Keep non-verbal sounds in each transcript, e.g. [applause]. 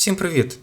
Всім привіт!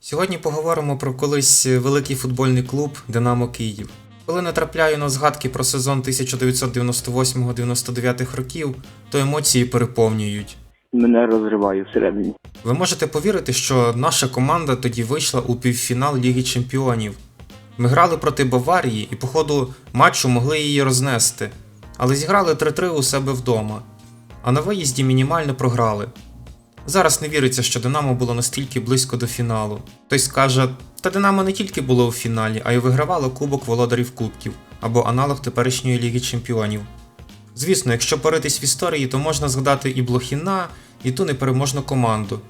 Сьогодні поговоримо про колись великий футбольний клуб Динамо Київ. Коли натрапляю на згадки про сезон 1998-99 років, то емоції переповнюють. Мене розриває всередині. Ви можете повірити, що наша команда тоді вийшла у півфінал Ліги Чемпіонів. Ми грали проти Баварії і по ходу матчу могли її рознести, але зіграли 3-3 у себе вдома, а на виїзді мінімально програли. Зараз не віриться, що Динамо було настільки близько до фіналу. Хтось скаже, та Динамо не тільки було у фіналі, а й вигравало Кубок Володарів Кубків або аналог теперішньої Ліги Чемпіонів. Звісно, якщо поритись в історії, то можна згадати і Блохіна, і ту непереможну команду.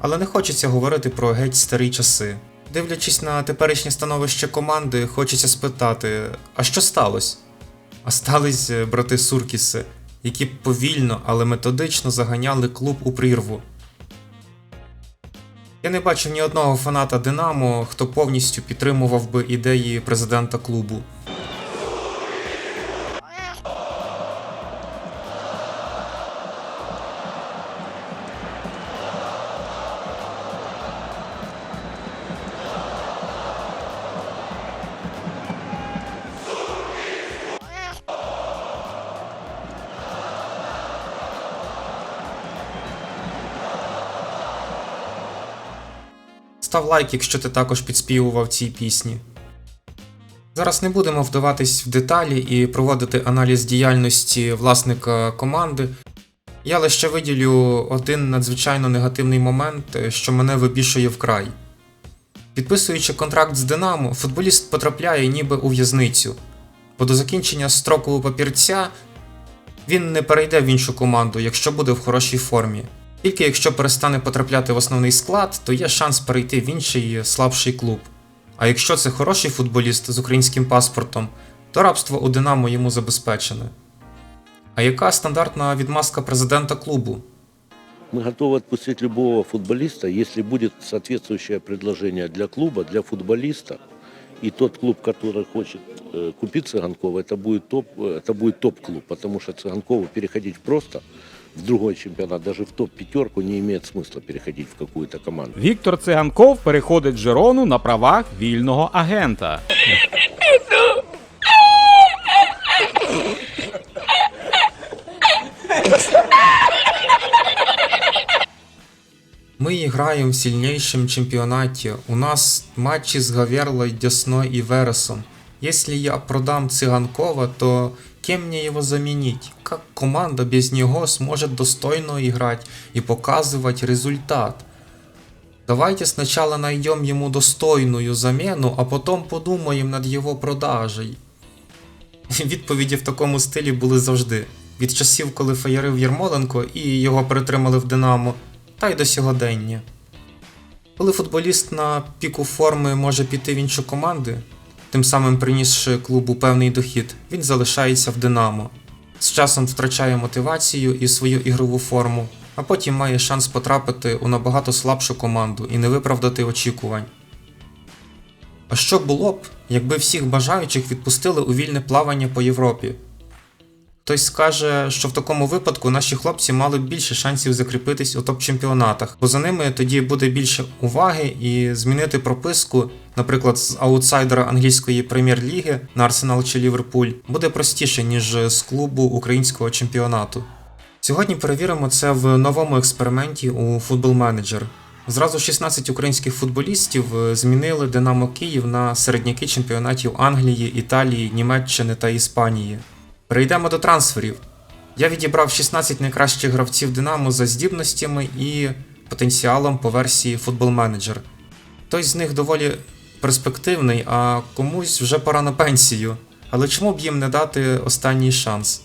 Але не хочеться говорити про геть старі часи. Дивлячись на теперішнє становище команди, хочеться спитати: а що сталося? А стались е, брати Суркіси, які повільно, але методично заганяли клуб у прірву. Я не бачив ні одного фаната Динамо, хто повністю підтримував би ідеї президента клубу. Став лайк, якщо ти також підспівував цій пісні. Зараз не будемо вдаватись в деталі і проводити аналіз діяльності власника команди. Я лише виділю один надзвичайно негативний момент, е, що мене вибішує вкрай. Підписуючи контракт з Динамо, футболіст потрапляє ніби у в'язницю, бо до закінчення строку папірця він не перейде в іншу команду, якщо буде в хорошій формі. Тільки якщо перестане потрапляти в основний склад, то є шанс перейти в інший слабший клуб. А якщо це хороший футболіст з українським паспортом, то рабство у Динамо йому забезпечене. А яка стандартна відмазка президента клубу? Мы готовы отпустить любого футболиста, если будет соответствующее предложение для клуба, для футболиста. И тот клуб, который хочет э, купить Цыганкова, это будет топ, э, это будет топ-клуб, потому что Цыганкову переходить просто в другой чемпионат, даже в топ-пятерку не имеет смысла переходить в какую-то команду. Віктор Циганков переходить Жирону на правах вільного агента. Мы играем в сильнейшем чемпионате. У нас матчи с Гаверлой, Десной и Вересом. Если я продам Цыганкова, то кем мне его заменить? Как команда без него сможет достойно играть и показывать результат? Давайте сначала найдем ему достойную замену, а потом подумаємо над його продажей. [laughs] Відповіді в такому стилі були завжди. Від часів, коли феєрив Єрмоленко і його перетримали в Динамо, та й до сьогодення. Коли футболіст на піку форми може піти в іншу команди, тим самим принісши клубу певний дохід, він залишається в Динамо. З часом втрачає мотивацію і свою ігрову форму, а потім має шанс потрапити у набагато слабшу команду і не виправдати очікувань. А що було б, якби всіх бажаючих відпустили у вільне плавання по Європі? Хтось скаже, що в такому випадку наші хлопці мали б більше шансів закріпитись у топ-чемпіонатах, бо за ними тоді буде більше уваги і змінити прописку, наприклад, з аутсайдера англійської прем'єр-ліги на Арсенал чи Ліверпуль, буде простіше, ніж з клубу українського чемпіонату. Сьогодні перевіримо це в новому експерименті у Manager. Зразу 16 українських футболістів е, змінили Динамо Київ на середняки чемпіонатів Англії, Італії, Німеччини та Іспанії. Перейдемо до трансферів. Я відібрав 16 найкращих гравців Динамо за здібностями і потенціалом по версії Football Manager. Хтось з них доволі перспективний, а комусь вже пора на пенсію. Але чому б їм не дати останній шанс?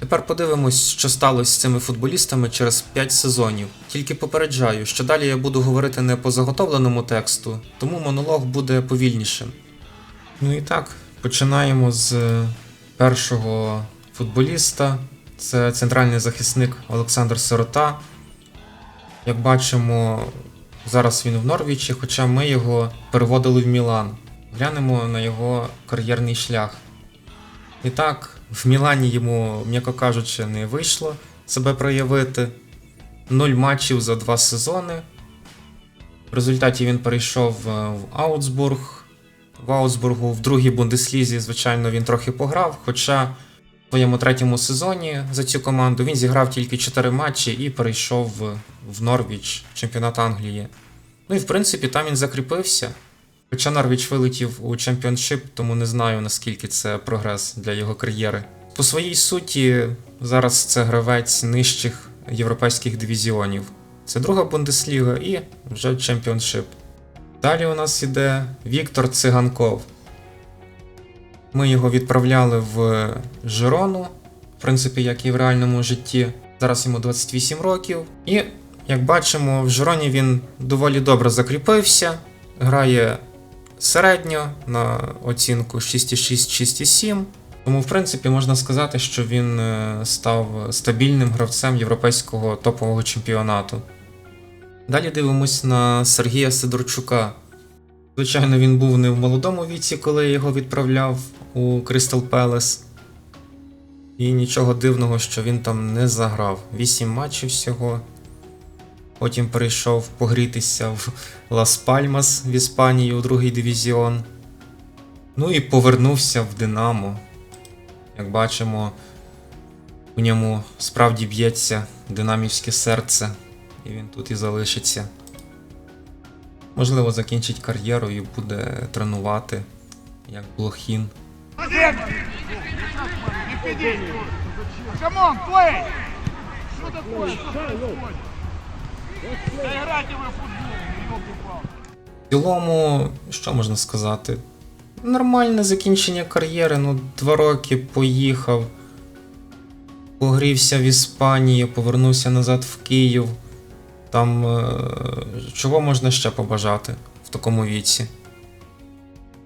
Тепер подивимось, що сталося з цими футболістами через 5 сезонів. Тільки попереджаю, що далі я буду говорити не по заготовленому тексту, тому монолог буде повільнішим. Ну і так, починаємо з першого футболіста. Це центральний захисник Олександр Сирота. Як бачимо, зараз він в Норвічі, хоча ми його переводили в Мілан. Глянемо на його кар'єрний шлях. І так, в Мілані йому, м'яко кажучи, не вийшло себе проявити. Нуль матчів за два сезони. В результаті він перейшов е, в Аутсбург. В Аутсбургу в другій Бундеслізі, звичайно, він трохи пограв, хоча в своєму третьому сезоні за цю команду він зіграв тільки 4 матчі і перейшов в Норвіч, чемпіонат Англії. Ну і в принципі там він закріпився. Хоча Норвіч вилетів у чемпіоншип, тому не знаю наскільки це прогрес для його кар'єри. По своїй суті, зараз це гравець нижчих європейських дивізіонів. Це друга Бундесліга і вже чемпіоншип. Далі у нас іде Віктор Циганков. Ми його відправляли в Жирону, в принципі, як і в реальному житті. Зараз йому 28 років. І, як бачимо, в Жироні він доволі добре закріпився, грає середньо на оцінку 6,6-6,7. Тому, в принципі, можна сказати, що він е, став стабільним гравцем європейського топового чемпіонату. Далі дивимось на Сергія Сидорчука. Звичайно, він був не в молодому віці, коли я його відправляв у Кристал Пелес. І нічого дивного, що він там не заграв. 8 матчів всього. Потім перейшов погрітися в Лас Пальмас в Іспанії у другий дивізіон. Ну і повернувся в Динамо. Як бачимо, у ньому справді б'ється динамівське серце, і він тут і залишиться. Можливо, закінчить кар'єру і буде тренувати як Блохін. Что такое? Что происходит? Да играйте вы в футбол. В цілому, що можна сказати? Нормальне закінчення кар'єри, ну, два роки поїхав, погрівся в Іспанії, повернувся назад в Київ. Там е, чого можна ще побажати в такому віці?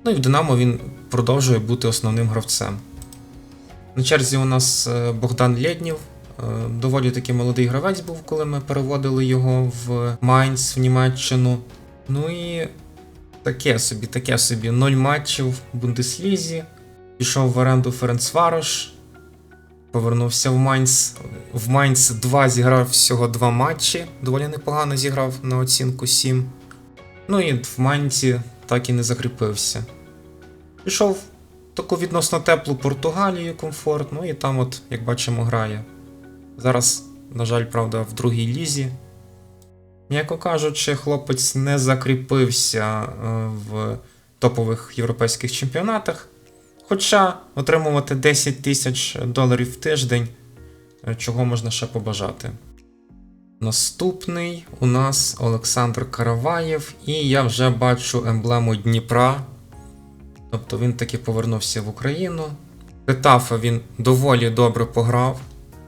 Ну і в Динамо він продовжує бути основним гравцем. На черзі у нас е, Богдан Лєднів. Е, Доволі таки молодий гравець був, коли ми переводили його в Майнц в Німеччину. Ну і таке собі, таке собі. Ноль матчів в Бундеслізі. Пішов в оренду Ференцварош. Повернувся в Майнц. В Майнц 2 зіграв всього два матчі. Доволі непогано зіграв на оцінку 7. Ну і в Майнці так і не закріпився. Пішов в таку відносно теплу Португалію комфортну, і там, от, як бачимо, грає. Зараз, на жаль, правда, в другій лізі. М'яко кажучи, хлопець не закріпився е, в топових європейських чемпіонатах. Хоча отримувати 10 тисяч доларів в тиждень, е, чого можна ще побажати. Наступний у нас Олександр Караваєв, і я вже бачу емблему Дніпра. Тобто він таки повернувся в Україну. Гетафа він доволі добре пограв.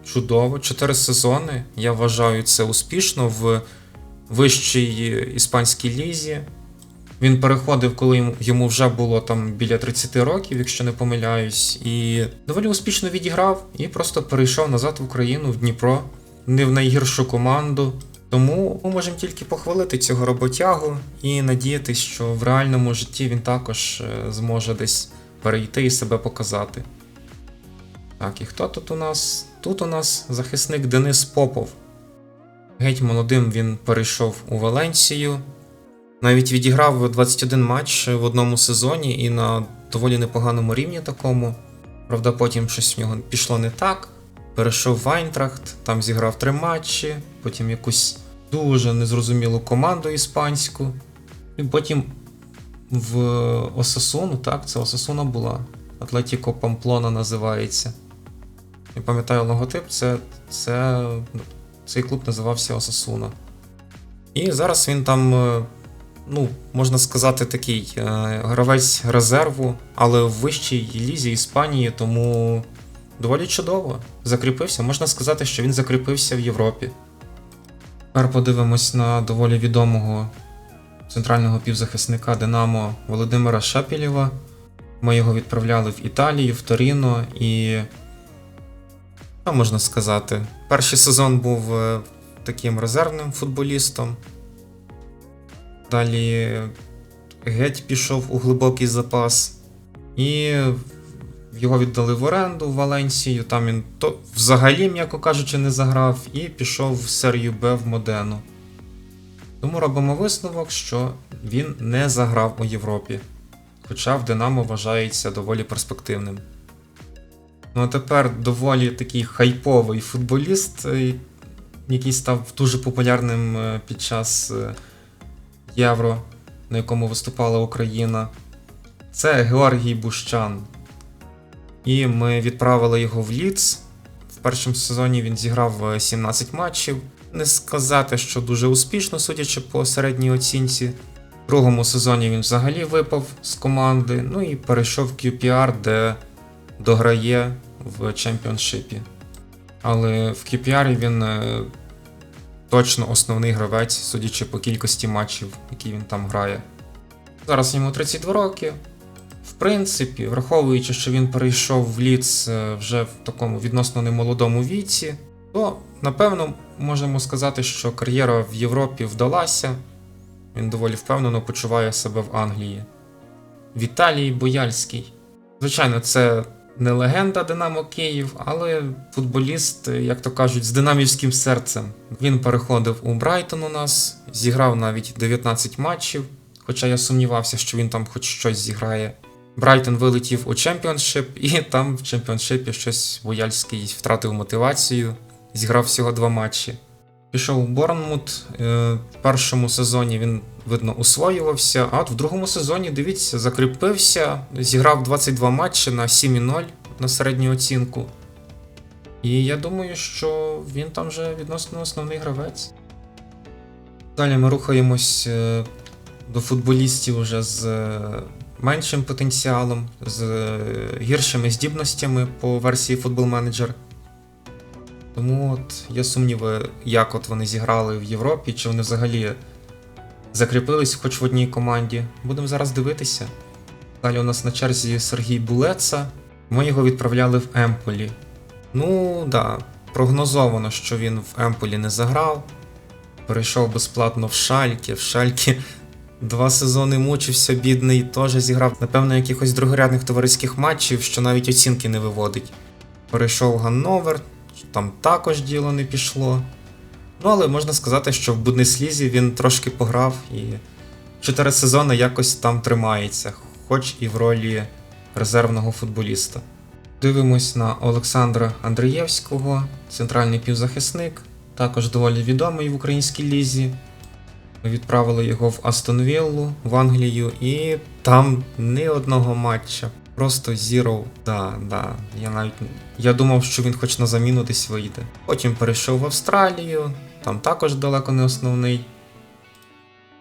Чудово, 4 сезони. Я вважаю це успішно в вищій іспанській лізі. Він переходив, коли йому- вже було там біля 30 років, якщо не помиляюсь, і доволі успішно відіграв і просто перейшов назад в Україну в Дніпро, не в найгіршу команду. Тому ми можемо тільки похвалити цього роботягу і надіятись, що в реальному житті він також е, зможе десь перейти і себе показати. Так, і хто тут у нас? Тут у нас захисник Денис Попов. Геть молодим він перейшов у Валенсію. Навіть відіграв 21 матч в одному сезоні і на доволі непоганому рівні такому. Правда, потім щось в нього пішло не так. Перейшов в Айнтрахт, там зіграв три матчі, потім якусь дуже незрозумілу команду іспанську. І потім в Осасуну, так, це Осасуна була. Атлетіко Памплона називається. Я пам'ятаю логотип, це, це, цей клуб називався Осасуна. І зараз він там, е, ну, можна сказати, такий е, гравець резерву, але в вищій лізі Іспанії, тому доволі чудово. Закріпився. Можна сказати, що він закріпився в Європі. Тепер подивимось на доволі відомого центрального півзахисника Динамо Володимира Шапілєва. Ми його відправляли в Італію, в Торіно і. Що можна сказати? Перший сезон був е, таким резервним футболістом. Далі геть пішов у глибокий запас. І його віддали в оренду в Валенсію. Там він то взагалі, м'яко кажучи, не заграв, і пішов в серію Б в Модену. Тому робимо висновок, що він не заграв у Європі, хоча в Динамо вважається доволі перспективним. Ну а тепер доволі такий хайповий футболіст, е, який став дуже популярним е, під час е, Євро, на якому виступала Україна. Це Георгій Бущан. І ми відправили його в Ліц. В першому сезоні він зіграв е, 17 матчів. Не сказати, що дуже успішно, судячи по середній оцінці. В другому сезоні він взагалі випав з команди, ну і перейшов в QPR, де дограє в чемпіоншипі. Але в QPR він е, точно основний гравець, судячи по кількості матчів, які він там грає. Зараз йому 32 роки. В принципі, враховуючи, що він перейшов в ліц е, вже в такому відносно немолодому віці, то напевно можемо сказати, що кар'єра в Європі вдалася. Він доволі впевнено почуває себе в Англії. Віталій Бояльський. Звичайно, це не легенда Динамо Київ, але футболіст, як то кажуть, з динамівським серцем. Він переходив у Брайтон у нас, зіграв навіть 19 матчів, хоча я сумнівався, що він там хоч щось зіграє. Брайтон вилетів у чемпіоншип, і там в чемпіоншипі щось Бояльський втратив мотивацію, зіграв всього два матчі. Пішов у Борнмут. е, В першому сезоні він, видно, освоювався, а от в другому сезоні, дивіться, закріпився, зіграв 22 матчі на 7,0 на середню оцінку. І я думаю, що він там вже відносно основний гравець. Далі ми рухаємось е, до футболістів вже з е, меншим потенціалом, з е, гіршими здібностями по версії Manager. Тому от є сумніви, як от вони зіграли в Європі, чи вони взагалі закріпились хоч в одній команді. Будемо зараз дивитися. Далі у нас на черзі Сергій Булеца. Ми його відправляли в Емполі. Ну, да, прогнозовано, що він в Емполі не заграв. Перейшов безплатно в Шальки. В Шальки два сезони мучився, бідний, теж зіграв, напевно, якихось другорядних товариських матчів, що навіть оцінки не виводить. Перейшов Ганновер, там також діло не пішло. Ну, але можна сказати, що в Бундеслізі він трошки пограв і чотири сезони якось там тримається, хоч і в ролі резервного футболіста. Дивимось на Олександра Андрієвського, центральний півзахисник, також доволі відомий в українській лізі. Ми відправили його в Астон Віллу в Англію, і там ні одного матча. Просто zero. Да, да. Я навіть я думав, що він хоч на заміну десь вийде. Потім перейшов в Австралію, там також далеко не основний.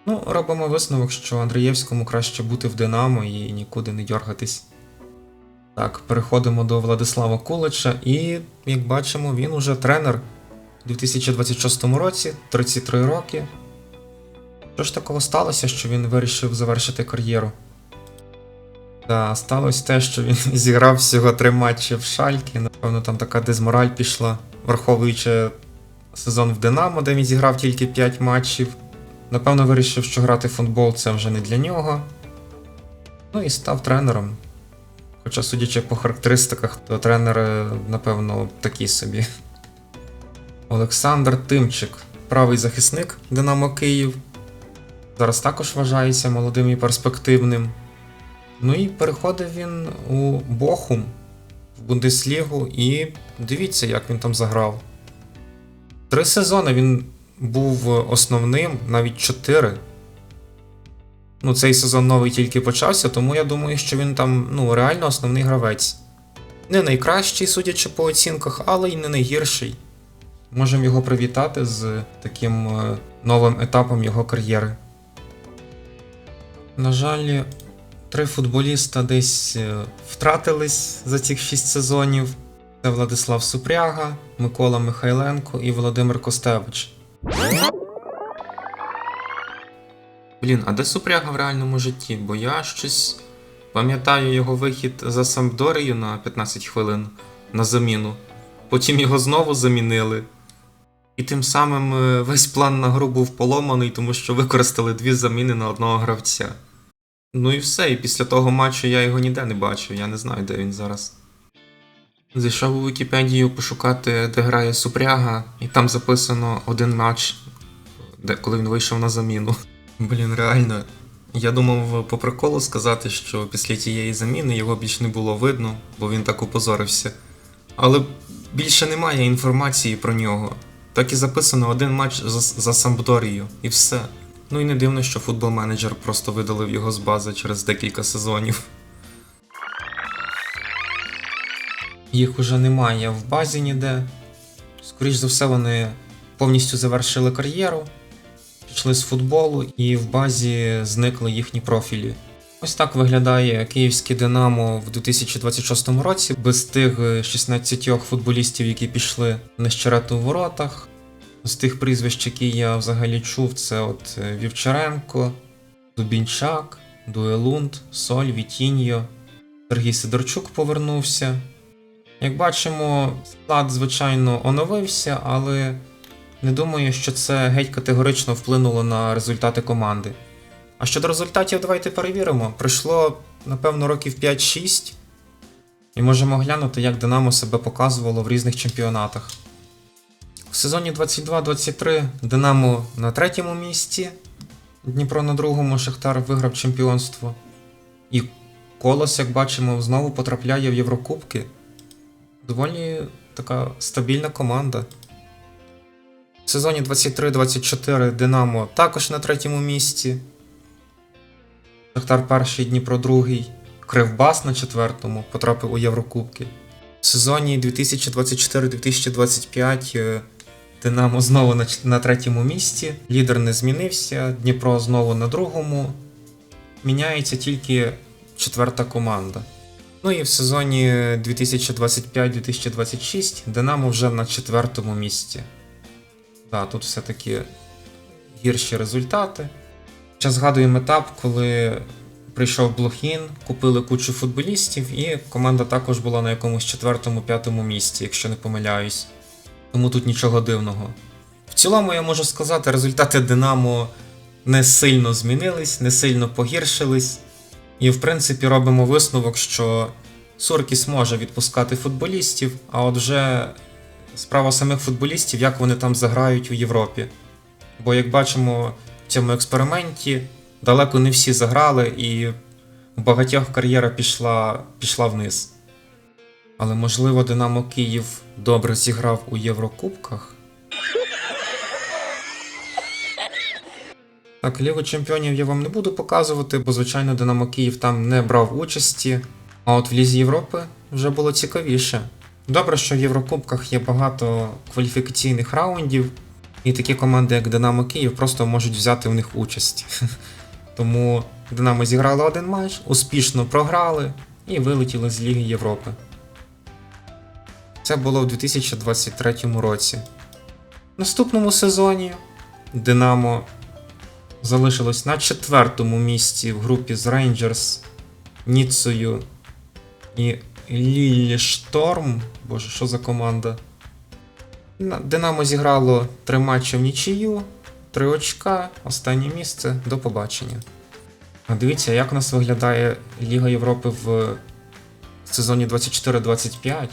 Ну, робимо висновок, що Андрієвському краще бути в Динамо і нікуди не дергатись. Так, переходимо до Владислава Кулича, і, як бачимо, він уже тренер у 2026 році, 33 роки. Що ж такого сталося, що він вирішив завершити кар'єру? Та сталося те, що він [laughs] зіграв всього три матчі в Шалькі. Напевно, там така дезмораль пішла, враховуючи сезон в Динамо, де він зіграв тільки 5 матчів. Напевно, вирішив, що грати в футбол це вже не для нього. Ну і став тренером. Хоча, судячи по характеристиках, то тренер, напевно, такий собі. Олександр Тимчик, правий захисник Динамо Київ. Зараз також вважається молодим і перспективним. Ну і переходив він у Бохум в Бундеслігу, і дивіться, як він там заграв. Три сезони він був основним, навіть чотири. Ну, цей сезон новий тільки почався, тому я думаю, що він там ну, реально основний гравець. Не найкращий, судячи по оцінках, але й не найгірший. Можемо його привітати з таким е, новим етапом його кар'єри. На жаль, три футболіста десь е, втратились за цих шість сезонів. Це Владислав Супряга, Микола Михайленко і Володимир Костевич. Блін, а де Супряга в реальному житті? Бо я щось пам'ятаю його вихід за Сампдорію на 15 хвилин на заміну. Потім його знову замінили. І тим самим е, весь план на гру був поломаний, тому що використали дві заміни на одного гравця. Ну і все, і після того матчу я його ніде не бачив, я не знаю, де він зараз. Зайшов у Вікіпедію пошукати, де грає Супряга, і там записано один матч де, коли він вийшов на заміну. Блін, реально. Я думав по приколу сказати, що після тієї заміни його більш не було видно, бо він так упозорився. Але більше немає інформації про нього. Так і записано один матч за, за Сампдорію, і все. Ну і не дивно, що футбол-менеджер просто видалив його з бази через декілька сезонів. Їх уже немає в базі ніде. Скоріш за все, вони повністю завершили кар'єру, пішли з футболу, і в базі зникли їхні профілі. Ось так виглядає київське Динамо в 2026 році без тих е, 16 футболістів, які пішли на щерету в воротах. З тих прізвищ, які я взагалі чув, це от е, Вівчаренко, Дубінчак, Дуелунд, Соль, Вітіньо, Сергій Сидорчук повернувся. Як бачимо, склад, звичайно, оновився, але не думаю, що це геть категорично вплинуло на результати команди. А щодо результатів, давайте перевіримо. Пройшло, напевно, років 5-6, і можемо глянути, як Динамо себе показувало в різних чемпіонатах. В сезоні 22-23 Динамо на третьому місці, Дніпро на другому, Шахтар виграв чемпіонство. І Колос, як бачимо, знову потрапляє в Єврокубки. Доволі така стабільна команда. В сезоні 23-24 Динамо також на третьому місці. Шахтар перший, Дніпро другий. Кривбас на четвертому потрапив у Єврокубки. В сезоні 2024-2025 е, Динамо знову на, третьому місці. Лідер не змінився. Дніпро знову на другому. Міняється тільки четверта команда. Ну і в сезоні 2025-2026 Динамо вже на четвертому місці. Так, тут все-таки гірші результати. Зараз згадуємо етап, коли прийшов Блохін, купили кучу футболістів, і команда також була на якомусь четвертому-п'ятому місці, якщо не помиляюсь. Тому тут нічого дивного. В цілому я можу сказати, результати Динамо не сильно змінились, не сильно погіршились. І в принципі робимо висновок, що Суркіс може відпускати футболістів, а от вже справа самих футболістів, як вони там заграють у Європі. Бо, як бачимо, в цьому експерименті далеко не всі заграли, і у багатьох кар'єра пішла, пішла вниз. Але можливо, Динамо Київ добре зіграв у Єврокубках. Так, Лігу Чемпіонів я вам не буду показувати, бо, звичайно, Динамо Київ там не брав участі. А от в Лізі Європи вже було цікавіше. Добре, що в Єврокубках є багато кваліфікаційних раундів, і такі команди, як Динамо Київ, просто можуть взяти в них участь. [laughs] Тому Динамо зіграло один матч, успішно програли і вилетіли з Ліги Європи. Це було в 2023 році. В наступному сезоні Динамо залишилось на четвертому місці в групі з Рейнджерс, Ніцею і Лілі Шторм. Боже, що за команда? Динамо зіграло три матчі в нічию, три очка, останнє місце. До побачення. А дивіться, як у нас виглядає Ліга Європи в сезоні 24-25.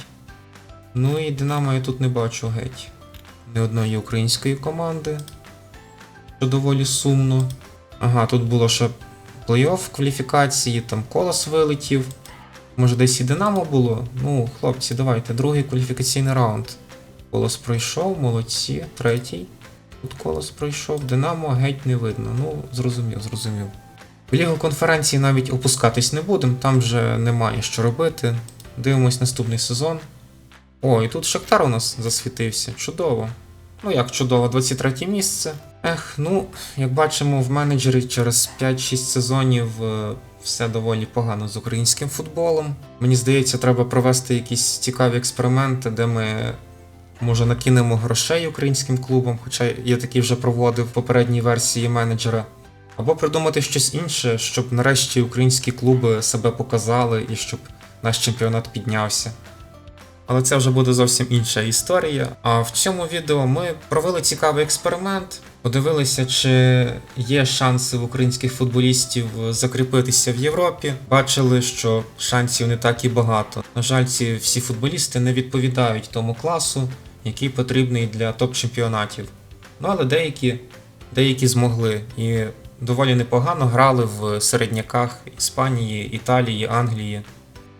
Ну і Динамо я тут не бачу геть. Ні одної української команди. Що доволі сумно. Ага, тут було ще плей-офф кваліфікації, там колос вилетів. Може десь і Динамо було? Ну, хлопці, давайте, другий кваліфікаційний раунд. Колос пройшов, молодці, третій. Тут колос пройшов, Динамо геть не видно. Ну, зрозумів, зрозумів. В Лігу конференції навіть опускатись не будемо, там вже немає що робити. Дивимось наступний сезон. О, і тут Шахтар у нас засвітився. Чудово. Ну як чудово, 23 місце. Ех, ну, як бачимо, в менеджері через 5-6 сезонів е, все доволі погано з українським футболом. Мені здається, треба провести якісь цікаві експерименти, де ми може накинемо грошей українським клубам, хоча я такі вже проводив попередній версії менеджера. Або придумати щось інше, щоб нарешті українські клуби себе показали і щоб наш чемпіонат піднявся. Але це вже буде зовсім інша історія. А в цьому відео ми провели цікавий експеримент, подивилися, чи є шанси в українських футболістів закріпитися в Європі. Бачили, що шансів не так і багато. На жаль, ці всі футболісти не відповідають тому класу, який потрібний для топ-чемпіонатів. Ну але деякі Деякі змогли і доволі непогано грали в середняках Іспанії, Італії, Англії.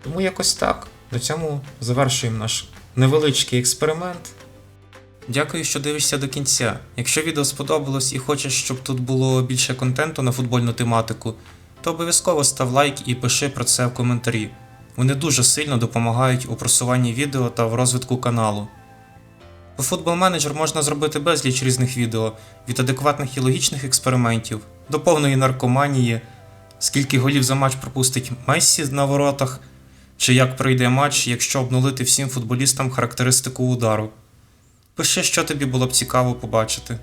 Тому якось так. До цьому завершуємо наш невеличкий експеримент. Дякую, що дивишся до кінця. Якщо відео сподобалось і хочеш, щоб тут було більше контенту на футбольну тематику, то обов'язково став лайк і пиши про це в коментарі. Вони дуже сильно допомагають у просуванні відео та в розвитку каналу. У Football Manager можна зробити безліч різних відео від адекватних і логічних експериментів до повної наркоманії, скільки голів за матч пропустить Мессі на воротах, чи як пройде матч, якщо обнулити всім футболістам характеристику удару. Пиши, що тобі було б цікаво побачити.